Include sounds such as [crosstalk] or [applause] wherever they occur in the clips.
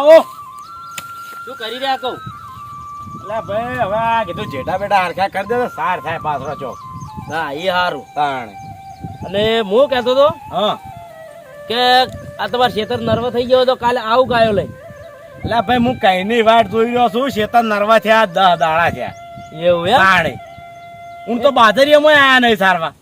આવો. શું કરી રહ્યા કહું? એટલે ભાઈ હવે આ કીધું જેઠા બેટા હરખા કરી દે તો સાર થાય પાછળ ચોક. હા એ સારું તાણ. અને હું કહેતો હતો હા. કે આ તમારે શેતર નર્વ થઈ ગયો તો કાલે આવું ગાયો લઈ. એટલે ભાઈ હું કઈ ની વાટ જોઈ રહ્યો છું? શેતર નર્વ થયા દહ દાડા થયા. એવું એમ? તાણે. હું તો બાજરીયામાં આયા નહીં સારવા.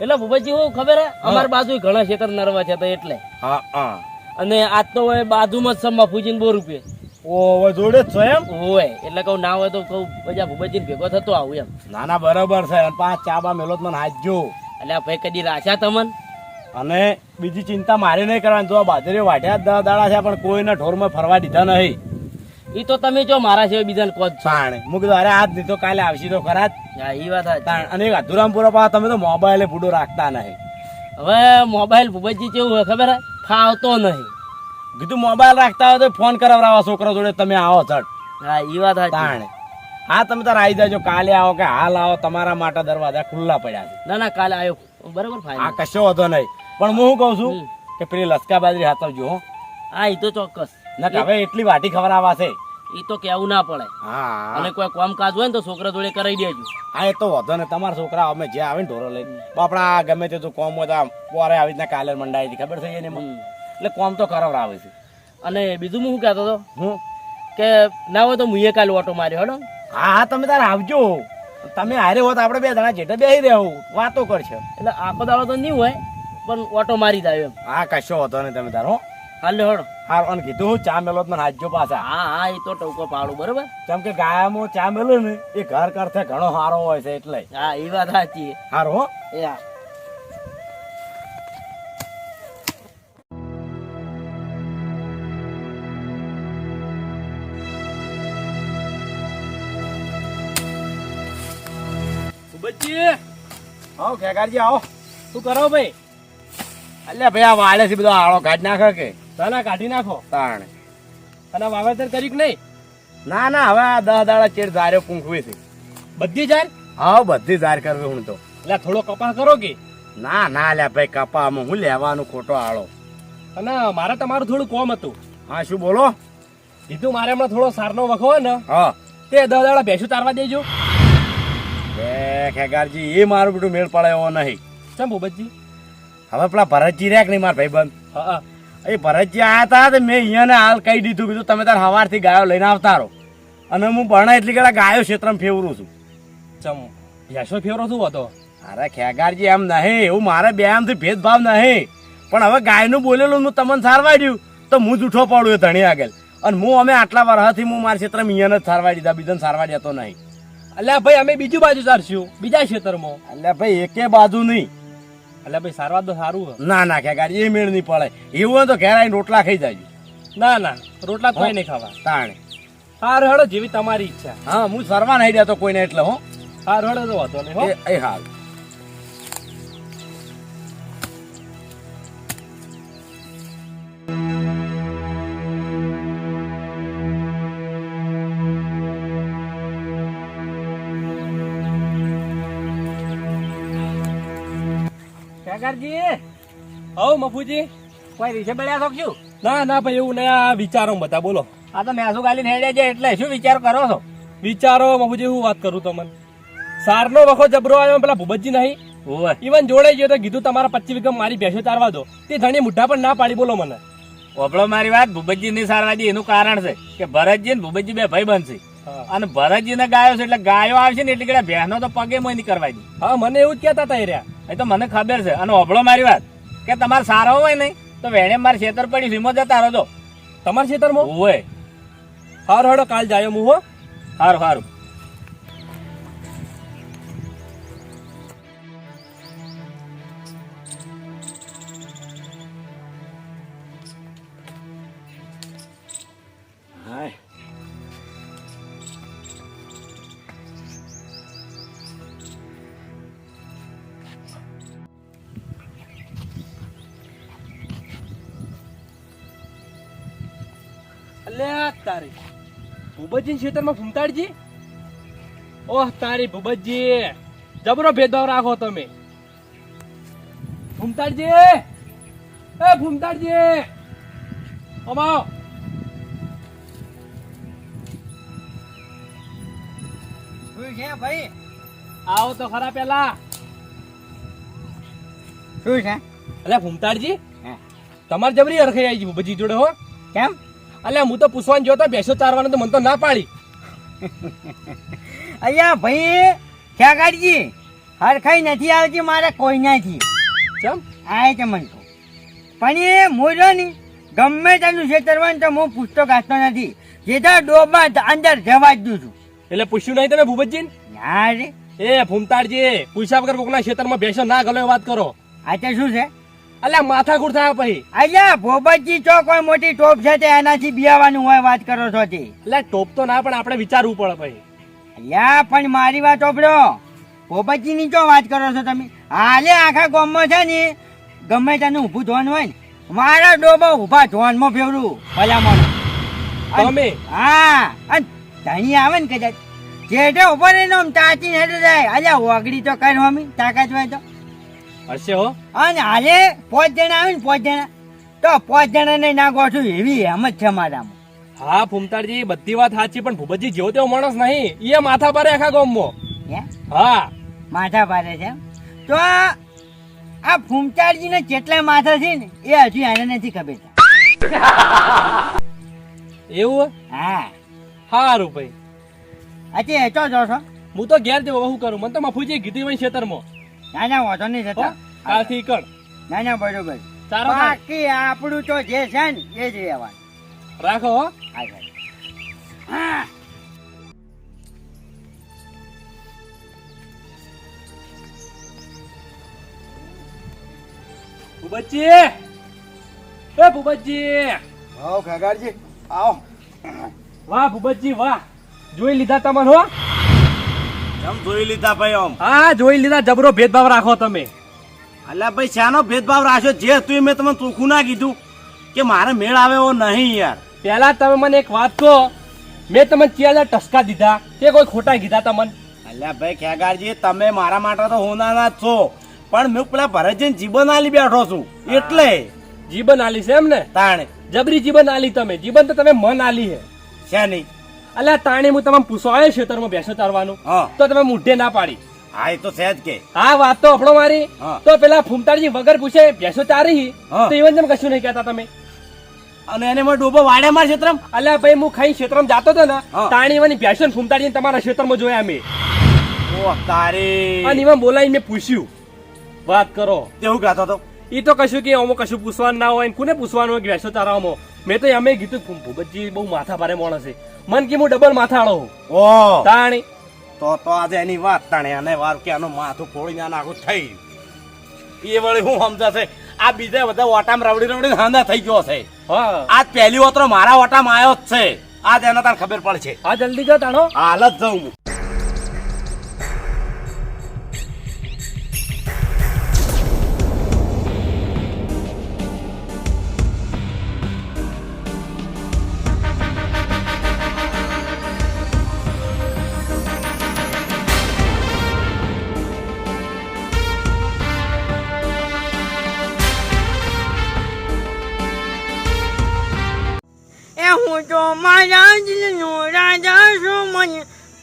એટલે ભૂપતજી હું ખબર હે? અમારી બાજુ ઘણા શેતર નર્વ છે તો એટલે. હા હા. અને આજ તો હવે બાજુમાં જ સમા મફુજીને બોર રૂપિયે. ઓ જોડે જ છો એમ? હોય એટલે કહું ના હોય તો કહું ભૂપતજી ભેગો થતો આવું એમ. ના ના બરાબર છે. અને પાંચ ચાબા મેલો તો મને હાજજો એટલે આ ભાઈ કદી રાખ્યા તમને? અને બીજી ચિંતા મારે નહીં કરવાની. જો આ બાદરીઓ વાઢ્યા દહ દાડા છે પણ કોઈને ઢોરમાં ફરવા દીધા નહીં. એ તો તમે જો મારા સિવાય બીજાને કહો જ છો. તાણે હું કીધું અરે આજ નહીં તો કાલે આવશે તો ખરા હા એ વાત. તાણ અને અધુરામપુરા પાસે તમે તો મોબાઈલે ફૂડો રાખતા નહીં. હવે મોબાઈલ ભૂપતજી કેવું હોય ખબર ફાવતો નહીં. કીધું મોબાઈલ રાખતા હોય તો ફોન કરાવરાવા છોકરા જોડે તમે આવો ચટ હા એ વાત. તાણે. હા તમે તાર આવી જાજો કાલે આવો કે હાલ આવો તમારા માટે દરવાજા ખુલ્લા પડ્યા છે. ના ના કાલે આવ્યો બરાબર આ ફાઈનલ કશો વાંધો નહીં. પણ હું શું કહું છું કે પેલી લસકા બાજરી હાથવજો હો. હા એ તો ચોક્કસ. ના હવે એટલી વાટી ખવડાવવા છે. એ તો કેવું ના પડે. હા. અને કોઈ કામકાજ હોય ને તો છોકરા જોડે કરાવી દેજો. હા એ તો વધો ને તમારા છોકરા અમે જે આવે ને ઢોરો લઈ બાપડા ગમે તે તો કોમ હોય તો પોરે આવી રીતના કાલે મંડાઈ હતી ખબર છે એને. એટલે કોમ તો કરાવડાવે છે. અને બીજું હું શું કહેતો હતો? હું? કે ના હોય તો મુએ કાલે ઓટો માર્યો હડો. હા હા તમે તારે આવજો. તમે હારે હોત આપણે બે જણા જેઠે બેસી રહેવું. વાતો કરશે. એટલે આખો દાડો તો નહીં હોય પણ ઓટો મારી જાય એમ. હા કશો હતો નહીં તમે તારો. હાલ હડો. હા અને કીધું હું ચા મેલો મને હાજો પાછા. હા હા એ તો ટોકો પાડું બરોબર? કેમ કે ગાયામાં ચા મેલો ને એ ઘર કરતા ઘણો સારો હોય છે એટલે. હા એ વાત સાચી સારો હો. એ હા. આવો ખેગારજી આવો. શું કરો ભાઈ? અલ્યા ભાઈ આ વાળે છે બધો આળો કાઢી નાખો કે? તાના કાઢી નાખો. તાણે. અને વાવેતર કરી કે નહીં? ના ના હવે આ દહ દાડા ચેડ ધાર્યો પૂંખવી છે. બધી જાય હા બધી ધાર કરવી હું તો. એટલે થોડો કપા કરો કે? ના ના લ્યા ભાઈ કપામાં હું લેવાનું ખોટો આળો. અને મારે તમારું થોડું કોમ હતું. હા શું બોલો? કીધું મારે હમણાં થોડો સારનો વખો ને હા. તે દસ દાડા ભેંસું તારવા દેજો. ખેગારજી એ મારું બધું મેળ પડે એવો નહીં. ચમ બોબતજી હવે પેલા ભરતજી રહ્યા કે નહીં મારા ભાઈબંધ? હા એ ભરતજી આવ્યા હતા તો મેં અહીંયાને હાલ કહી દીધું કીધું તમે તાર સવારથી ગાયો લઈને આવતા રહો. અને હું ભણા એટલી કેટલા ગાયો ક્ષેત્રમાં ફેવરું છું. ચમ યશો ફેવરો શું હતો? અરે ખેગારજી એમ નહીં એવું મારે બે આમથી ભેદભાવ નહીં. પણ હવે ગાયનું બોલેલું હું તમને સારવાડ્યું તો હું જૂઠો પડું એ ધણી આગળ. અને હું અમે આટલા વર્ષથી હું મારા ક્ષેત્રમાં અહીંયાને જ સારવાડી દીધા બીજાને સારવા દેતો નહીં. અલ્યા ભાઈ અમે બીજું બાજુ ચારશું બીજા ક્ષેત્રમાં. એટલે ભાઈ એકે બાજુ નહીં. અલ્યા ભાઈ સારવાર તો સારું ના ના ખેગારજી એ મેળ નહીં પડે. એવું હોય તો ઘેર આવીને રોટલા ખાઈ જાય ના ના રોટલા કોઈ નહીં ખાવા. તાણે. હાર હળો જેવી તમારી ઈચ્છા. હા હું સરવા નહીં દેતો કોઈને એટલે હો. હાર હળો તો નહીં એ એ હાલ. કાકાજી હવ મફુજી. કોઈ રીસે બળ્યા છો શું? ના ના ભાઈ એવું નહીં. આ વિચારો બધા બોલો. આ તો મેસુ ગાલી હેડે છે એટલે શું વિચાર કરો છો? વિચારો મફુજી હું વાત કરું તમને. સારનો વખો જબરો આવ્યો પેલા ભૂપતજી નહીં. ઈવન જોડે ગયો તો કીધું તમારા પચીસ વીઘા મારી ભેંસો ચારવા દો. તે ધણી મુઠ્ઠા પણ ના પાડી બોલો મને. ઓબળો મારી વાત ભૂપતજી ની સારવાજી એનું કારણ છે કે ભરતજી ને ભૂપતજી બે ભાઈ બનશે. અને ભરતજી ને ગાયો છે એટલે ગાયો આવશે ને એટલે કે બહેનો તો પગે મોય નહીં કરવા દી. હા મને એવું જ કહેતા હતા રહ્યા. એ તો મને ખબર છે. અને ઓભળો મારી વાત. કે તમારે સારો હોય નહીં તો વેણે મારે ખેતર પડી સીમો જતા રહો તો તમારા ખેતરમાં હોય હારો હેડો કાલ જાય હું હો. સારું સારું લે તારે ભૂપતજી ખેતરમાં ફૂમતાડજી? ઓહ તારી ભૂપતજી જબરો ભેદભાવ રાખો તમે. ફૂમતાડજી એ ફૂમતાડજી અમાવ ભાઈ? આવો તો ખરા પેલા. શું છે? અલ્યા ફૂમતાડજી તમારે જબરી અરખાઈ આવી બજી જોડે હો. કેમ? અલ્યા હું તો પૂછવાનું જોતો ભેંસો ચારવાનું તો મને તો ના પાડી. [laughs] અહીંયા ભાઈ ખેગાડજી હરખાઈ નથી આવતી મારે કોઈ નથી ચમ? આ છે મને તો. પણ એ મોજો ની ગમે તેનું છેતરવાનું તો હું પૂછતો ગાતો નથી. જેઠા ડોબા અંદર જવા જ દઉં છું. એટલે પૂછ્યું નહીં તમે ભૂપતજી ના રે. એ ભૂમતાડજી પૂછ્યા વગર કોકના ખેતરમાં ભેંસો ના ગલો વાત કરો. આ તે શું છે? અલ્યા માથાકૂટ થાય પછી. અહીંયા ભોબતજી ચો કોઈ મોટી ટોપ છે તે એનાથી બિયાવાનું હોય વાત કરો છો તે. એટલે ટોપ તો ના પણ આપણે વિચારવું પડે પછી અલ્યા પણ મારી વાત ઓપડો ભોબતજી ની ચો વાત કરો છો તમે? હાલે આખા ગામમાં છે ને ગમે તને ઊભું ધોન હોય ને મારા ડોબા ઊભા ધોનમાં ફેવરું ભલામણ. તમે? હા અને ધણી આવે ને કદાચ. જેઠે ઉપર એનો તાચી હેઠે જાય. અલ્યા વગડી તો કર હોમી તાકાત હોય તો. હશે હો. અને હાલે પાંચ જણા આવે ને પાંચ જણા. તો પાંચ જણાને ના ગોઠું એવી એમ જ છે મારામાં. હા ભૂમતાડજી બધી વાત સાચી પણ ભૂપતજી જેવો તેવો માણસ નહીં. એ માથા પારે આખા ગામમાં. હા? માથા પારે છે તો આ ફૂમચારજી ને જેટલા માથા છે ને એ હજુ આને નથી ખબર. એવું હા? સારું ભાઈ. અચ્છા એ તો જોશો. હું તો ઘેર દેવો શું કરું. મને તો મફુજી કીધી હોય ખેતરમાં. ના ના વાંધો નહીં હો? કાલથી કર. ના ના બરોબર. બાકી આપણું તો જે છે ને એ જ રહેવાનું. રાખો હા. હા. ભૂપતજી. એ ભૂપતજી. આવો ખગાડજી આવો. વાહ ભૂપતજી વાહ. જોઈ લીધા તમને હો જોઈ લીધા ભાઈ આમ. હા જોઈ લીધા જબરો ભેદભાવ રાખો તમે. અલ્યા ભાઈ શાનો ભેદભાવ રાખ્યો? જે હતું એ મેં તમને ચોખ્ખું ના કીધું કે મારે મેળ આવે એવો નહીં યાર. પહેલા તમે મને એક વાત કહો મેં તમને ચાર હજાર ટસકા દીધા કે કોઈ ખોટા કીધા તમને? અલ્યા ભાઈ ખેગારજી તમે મારા માટે તો હોનાના જ છો. પણ મેં પેલા ભરતજીને જીવન આલી બેઠો છું. એટલે. જીબન આલી છે એમ ને? તાણે. જબરી જીબન આલી તમે. જીબન તો તમે મન આલી હે. શા નહીં અલ્યા તાણી હું તમને પૂછવા આવ્યો ખેતરમાં ભેંસો ચારવાનું તો તમે મુઢે ના પાડી. હા એ તો છે જ કે. આ વાત તો આપણો મારી. તો પેલા ફૂમતાડજી વગર પૂછે ભેંસો ચારી તો even તમે કશું નહીં કહેતા તમે. અને એને મને ડોબો વાડે માર ક્ષેત્રમ અલ્યા ભાઈ હું ખાઈ ક્ષેત્રમાં જાતો હતો ને તાણી વાની ભેંસો ને ફૂમતાડજી તમારા ક્ષેત્રમાં જોયા અમે. ઓહ તારે. અને એમાં બોલાવી મેં પૂછ્યું. વાત કરો. તેવું કહેતો હતો? એ તો કશું કે આમાં કશું પૂછવાનું ના હોય કોને પૂછવાનું હોય કે ભેંસો ચારવામાં મેં તો અમે કીધું ભૂપતજી બહુ માથા ભારે માણસ છે. મન કે હું ડબલ માથા આળો ઓ. તાણી. તો તો આજે એની વાત તાણે અને વાર કે આનું માથું ફોડીને આનું આખું થઈ. એ વળી હું સમજાશે આ બીજા બધા ઓટામ રવડી રવડી હાંદા થઈ ગયો છે. હા. આજ પહેલી ઓતરો મારા ઓટામ આવ્યો જ છે. આજ એના તાર ખબર પડશે. આ જલ્દી જા તાણો. હાલ જ જાઉં હું.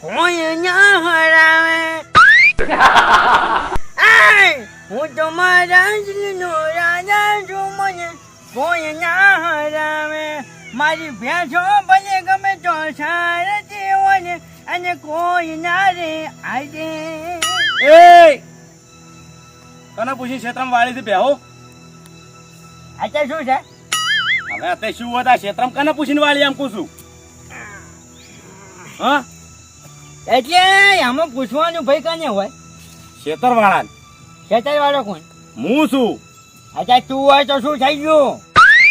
ના હરાવે! [laughs] હું તો મારા રાજા છું મને કોઈ ના હરાવે. મારી ભેંસો ભલે ગમે તો સારથી હોય અને કોઈ ના રે આજે. એ કને પૂછી ક્ષેત્રમ વાળી થી બેહો અત્યારે શું છે? હવે અત્યારે શું હતા ક્ષેત્રમ કને પૂછીને વાળી એમ પૂછું? હા? એટલે આમાં પૂછવાનું ભાઈ કને હોય? ક્ષેત્ર વાળા ખેતર વાળો કોણ? હું છું. અચ્છા તું હોય તો શું થઈ ગયું?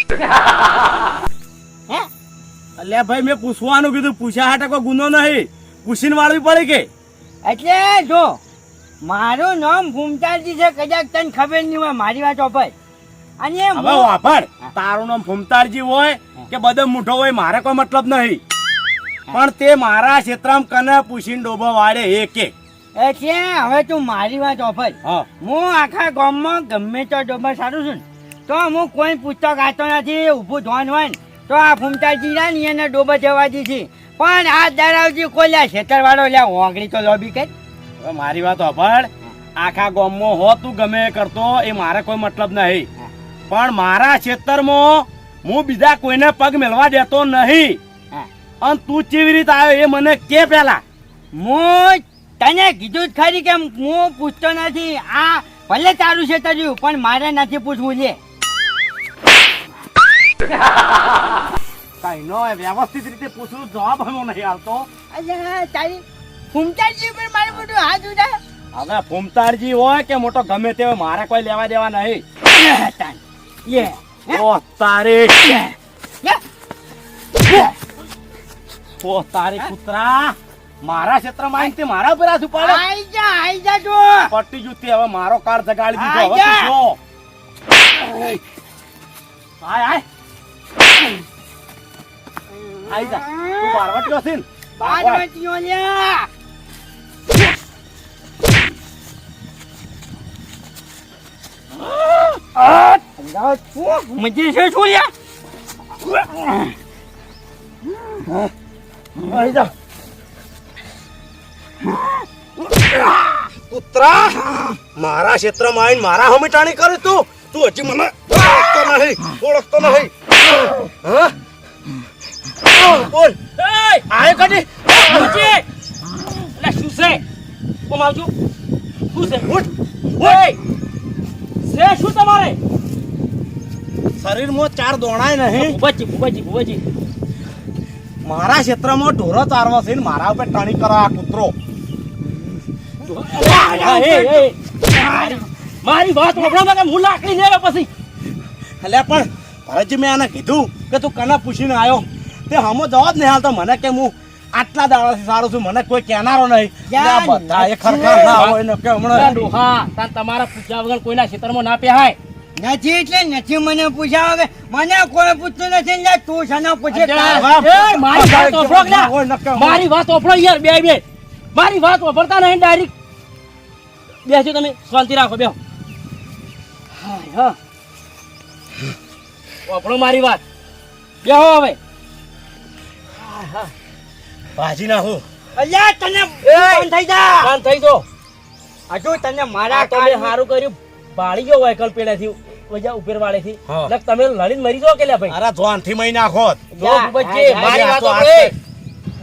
[laughs] હે? અલ્યા ભાઈ મેં પૂછવાનું કીધું પૂછ્યા હાટે કોઈ ગુનો નહીં. પૂછીને વાળવી પડે કે? એટલે જો મારું નામ ભૂમતાલજી છે કદાચ તને ખબર નહીં હોય મારી વાત ઓપર અને હવે વાપર. તારું નામ ફૂમતારજી હોય કે બધો મુઠો હોય મારે કોઈ મતલબ નહીં. પણ તે મારા ક્ષેત્રમાં કને પૂછીને ડોબો વાળે એક. એક એટલે હવે તું મારી વાત ઓફર. હા. આખા ગામમાં ગમે તો ડોબર સારું છું તો હું કોઈ પુસ્તક આતો નથી ઊભું ધોન હોય ને તો આ ફૂમતાજી ના ની એને ડોબર જવા દી છે. પણ આ દરાવજી કોલ્યા છેતરવાળો લ્યા ઓગળી તો લોબી કરી મારી વાત ઓફર. આખા ગામમાં હો તું ગમે કરતો એ મારે કોઈ મતલબ નહીં. પણ મારા ક્ષેત્રમાં હું બીજા કોઈને પગ મેળવા દેતો નહીં. અને તું કેવી રીતે આવ્યો એ મને કે પેલા હું તને કીધું જ ખરી કે હું પૂછતો નથી. આ ભલે તારું છે તર્યું પણ મારે નથી પૂછવું છે કઈ નો વ્યવસ્થિત રીતે પૂછવું જવાબ હમો નહીં આવતો. અલ્યા તારી ફૂમતાજી પર મારું બધું હાથ ઉઠા. હવે ફૂમતારજી હોય કે મોટો ગમે તે હોય મારે કોઈ લેવા દેવા નહીં. તારે ઓ તારે કૂતરા મારા ક્ષેત્રમાં તે મારા ઉપર હાથ ઉપાડે? આઈ જા આઈ જા જો. પટ્ટી જુતી હવે મારો કાર જગાડી દીધો. હવે જા. તું. આય આય. આઈ જા. તું બારવટીયો છે બારવટ. બારવટીઓ લ્યા. મજી છે? શું? લ્યા? આઈ જા કૂતરા મારા ક્ષેત્રમાં આવીને મારા હમીટાણી કરે તું. તું હજી મને ઓળખતો નહીં ઓળખતો નહીં. હા? બોલ. આયો કદી પૂછે એટલે શું છે? કોમ આવજો. શું છે? ઉઠ ઓય છે શું તમારે? શરીરમાં ચાર દોણાય નહીં. ઉભાજી ઉભાજી ભૂપતજી. મારા ક્ષેત્રમાં ઢોરો ચારવો છે ને મારા ઉપર ટણી કરો આ કૂતરો. મારી- વાત વપરામાં કે હું લાકડી લેવા પછી. એટલે પણ ભરતજી મેં આને કીધું કે તું કને પૂછીને આવ્યો તે હમો જવાબ નહીં હાલતો મને કે હું આટલા દાડાથી સારું છું. મને કોઈ કહેનારો નહીં. બધા એ ખરખર ના હોય ને કે હમણાં. તમારા પૂછ્યા વગર કોઈના ક્ષેત્રમાં ના પહેરાય નથી એટલે નથી મને પૂછ્યા હવે મને કોઈ પૂછતું નથી ને તું સનો પૂછે? મારી વાત ને? મારી વાત ઓફરો યાર બે બે. મારી વાત ઓફરતા નહીં ડાયરેક્ટ બેસજો તમે શાંતિ રાખો બેહો. હાય, મારી વાત. બેહો હવે. ભાજી નાખું. અલ્યા તને થઈ જા. થઈ જો હજુ તને મારા તમે સારું કર્યું. બાળી ગયો વાયકલ પેલેથી વજા ઉપેર વાળેથી. એટલે તમે લડીને મરી જાઓ કે લ્યા ભાઈ અરે જોનથી મહી નાખો જો મારી વાત તો આ ઓફરો. છે.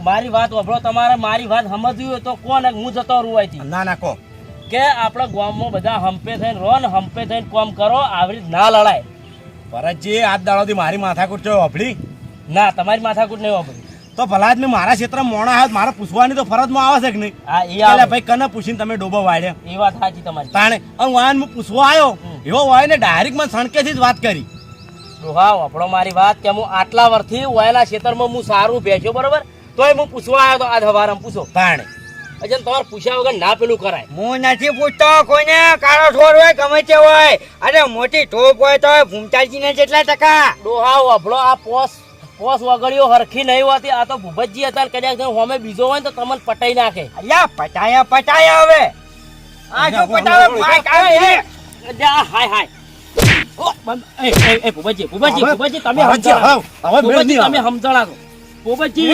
મારી વાત ઓફરો તમારે મારી વાત સમજવી હોય તો કોણ હું જતો રહું અહીંથી. ના કો કે આપણા ગામમાં બધા હંપે થઈને રો ને હંપે થઈને કોમ કરો આવી રીતે ના લડાય ભરતજી આજ દાડોથી મારી માથાકૂટ છે અભળી ના તમારી માથાકૂટ નહીં વાપરી તો ભલા જ મેં મારા ક્ષેત્રમાં મોણા હાથ મારે પૂછવાની તો ફરજમાં આવે છે કે નહીં? હા એ એટલે ભાઈ કને પૂછીને તમે ડોબો વાળ્યા. એ વાત સાચી તમારી. તાણે અને વાહન હું પૂછવા આવ્યો એવો હોય ને ડાયરેક્ટ મને સણકેથી જ વાત કરી. ડોહા આપણો મારી વાત કે હું આટલા વર્ષથી વયના ક્ષેત્રમાં હું સારું ભેંચ્યો બરોબર? તોય હું પૂછવા આવ્યો તો આજ હવારમાં પૂછો. તાણે. અજન તમારે પૂછ્યા વગર ના પેલું કરાય. હું નથી પૂછતો કોઈને કાળો ઠોર હોય ગમે તે હોય. અરે મોટી ટોપ હોય તો ભૂમતાજી ને કેટલા ટકા ડોહા આપણો આ પોસ પોસ વગડ્યો હરખી નહીં હોતી. આ તો ભૂપતજી હતા ને કદાચ હોમે બીજો હોય ને તો તમને પટાઈ નાખે. અલ્યા પટાયા પટાયા હવે. આ જો પટાવે ભાઈ નહીં. અલ્યા, હાય હાય. ભૂપતજી ભૂપતજી ભૂપતજી તમે ભૂપતજી આવે. છો ભૂપતજી.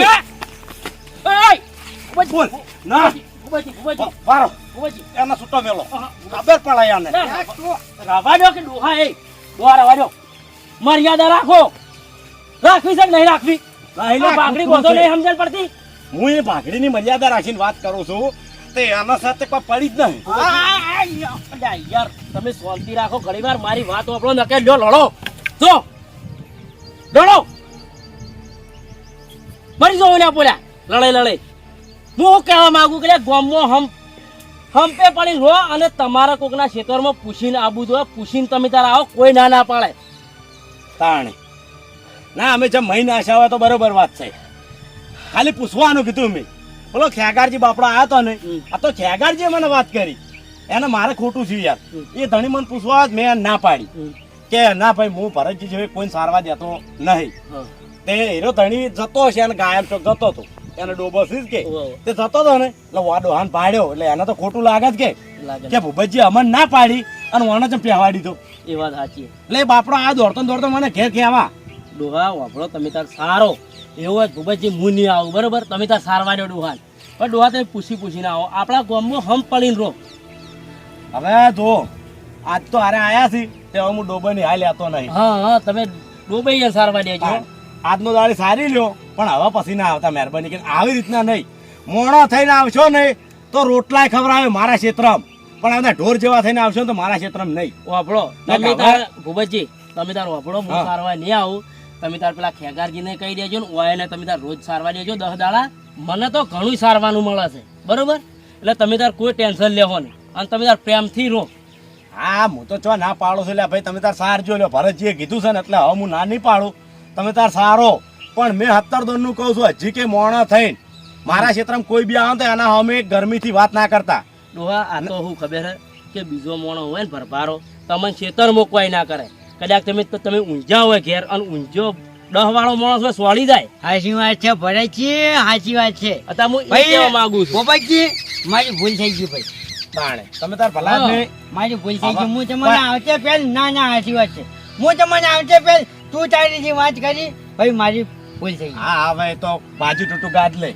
બોલ. ના. ભૂપતજી ભૂપતજી. વારો. ભૂપતજી. એનો છૂટો મેલો. ખબર પડાય આને. ના, દો કે ડોહા એ. ડોહા રવા દો. મર્યાદા રાખો. રાખવી છે કે નહીં રાખવી? નહીં, ભાગડી ગોતો નહીં સમજણ પડતી? હું એ ભાગડીની મર્યાદા રાખીને વાત કરું છું તે આના સાથે કોઈ પડી જ નહીં. યાર તમે શાંતિ રાખો ઘણી વાર મારી વાત વાપરો નકે લ્યો લડો. જો લડો. મરી જાઓ ને બોલ્યા લડે લડે હું શું કહેવા માંગુ કે ગામમાં હમ હંપે પડી રહો અને તમારા કોકના ખેતરમાં પૂછીને આબુ જોઈએ પૂછીને તમે તારા આવો કોઈ ના ના પાડે. તાણે. ના અમે જેમ મહિને આશા હોય તો બરોબર વાત છે. ખાલી પૂછવાનું કીધું મેં. બોલો ખેગારજી બાપડો આવ્યો તો ને. આ તો ખેગારજીએ મને વાત કરી. એને મારે ખોટું થયું યાર. એ ધણી મને પૂછવા મેં ના પાડી. કે ના ભાઈ હું ભરતજી જેવી કોઈ સારવાર દેતો નહીં. તે હીરો ધણી જતો હશે અને ગાયબ ચોક જતો હતો. એને ડોબો છે જ કે તે જતો હતો ને એટલે વાડો હાન પાડ્યો. એટલે એને તો ખોટું લાગે જ કે? કે ભૂપતજી અમન ના પાડી અને વાને ચમ પહેવા દીધો. એ વાત સાચી. એટલે બાપડો આ દોડતો દોડતો મને ઘેર કહેવા ડોહા વાપરો તમે તાર સારો. એવો ભૂપતજી હું નહીં આવું બરોબર? તમે ત્યાં સારવાર ડોહાન. પણ ડોહા તમે પૂછી પૂછીને આવો. આપણા ગામમાં હમ પડીને રહો. હવે જો આજ તો હારે આયા છે તે હું ડોબાની હાલ લેતો નહીં. હા હા તમે ડોબાઈ સારવાર દેજો આજનો દાડી સારી લ્યો પણ હવે પછી ના આવતા મહેરબાની કરીને. આવી રીતના નહીં. મોણો થઈને આવશો નહીં તો રોટલાય ખવડાવે મારા ક્ષેત્રમાં. પણ આના ઢોર જેવા થઈને આવશો તો મારા ક્ષેત્રમાં નહીં. વાપરો તમે તાર ભૂપતજી તમે તાર વાપરો હું સારવા નહીં આવું. તમે તાર પેલા ખેગારજીને કહી દેજો ને ઓયાને તમે તાર રોજ સારવાર દેજો દસ દાડા. મને તો ઘણું સારવાનું મળે છે. બરોબર? એટલે તમે તાર કોઈ ટેન્શન લેવો નહીં. અને તમે તાર પ્રેમથી રહો. હા હું તો ચો ના પાડો છું એટલે ભાઈ તમે તાર સારજો લ્યો. ભરતજીએ કીધું છે ને એટલે હવે હું ના નહીં પાડું. તમે તાર સારો. પણ મેં હત્તર દોનનું કહું છું હજી કે મોણો થઈને. મારા ક્ષેત્રમાં કોઈ બી આવે તો એના અમે ગરમીથી વાત ના કરતા. ડોહા આ તો હું ખબર કે બીજો મોણો હોય ને ભરભારો તમને ખેતર મોકવાય ના કરે. કદાચ તમે તમે ઊંઝા હોય ઘેર અને ઊંઝો દહ વાળો માણસ હોય સોળી જાય. સાચી વાત છે ભરતજી સાચી વાત છે. અત્યારે હું એ ભાઈ, કહેવા માંગુ છું. ગોપાલજી મારી ભૂલ થઈ ગઈ ભાઈ. તાણે તમે તાર ભલા મારી ભૂલ થઈ ગઈ. હું તમને આવતે પેલ ના ના સાચી વાત છે. હું તમને આવતે પેલ તું તારી જે વાત કરી. ભાઈ મારી ભૂલ થઈ ગઈ. હા હા ભાઈ તો બાજુ ટૂટું ગાદ લે.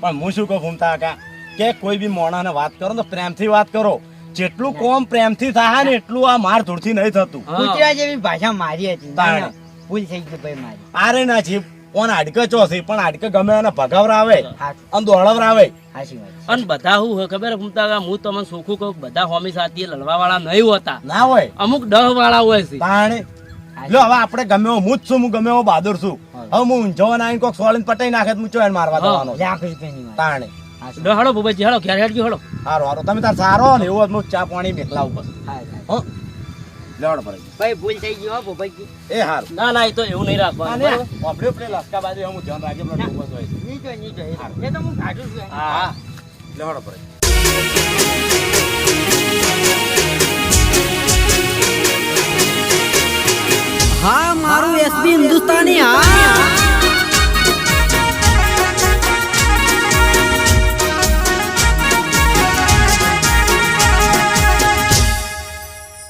પણ હું શું કહું ઘૂમતા કાકા કે કોઈ બી મોણાને વાત કરો ને તો પ્રેમથી વાત કરો. જેટલું કોમ પ્રેમથી થાય ને એટલું આ માર ધૂળથી નહીં થતું. હા. જેવી ભાષા મારી હતી. ભૂલ થઈ ગઈ ભાઈ મારી. આરે ના છે કોણ હાડકે ચો છે પણ હાડકે ગમે અને ભગાવરાવે અને દોડાવરાવે. અને બધા હું ખબર ઘૂમતા હું તમને સોખું કહું બધા હોમી સાથે લડવા વાળા નહીં હોતા. ના હોય. અમુક ડહ વાળા હોય છે. તાણે. લો હવે આપણે ગમે હું જ છું હું ગમે એવો બહાદુર છું. હવે હું ઊંઝો ના આવીને કોક સોળીને પટાઈ નાખે તો હું ચોયણ મારવા હા. દેવાનો તાણે. ડો હળો ભૂપતજી હળો ઘેર હેડજો હાલો. હારો હારો. તમે તાર સારો ને એવું હું ચા પાણી મેકલા બસ હા, હા. હો. લેવડ પર. ભાઈ ભૂલ થઈ ગઈ હો ભોપાઈજી એ હારું. ના ના એ તો એવું નહીં રાખવાનું આપણે આપણે લસકા બાજુ હું ધ્યાન રાખજો પેલો ડૂબો તો હોય નીચો નીચો એ તો હું કાઢું છું હા. લેવડ પર. હા મારું એસબી હિન્દુસ્તાની હા.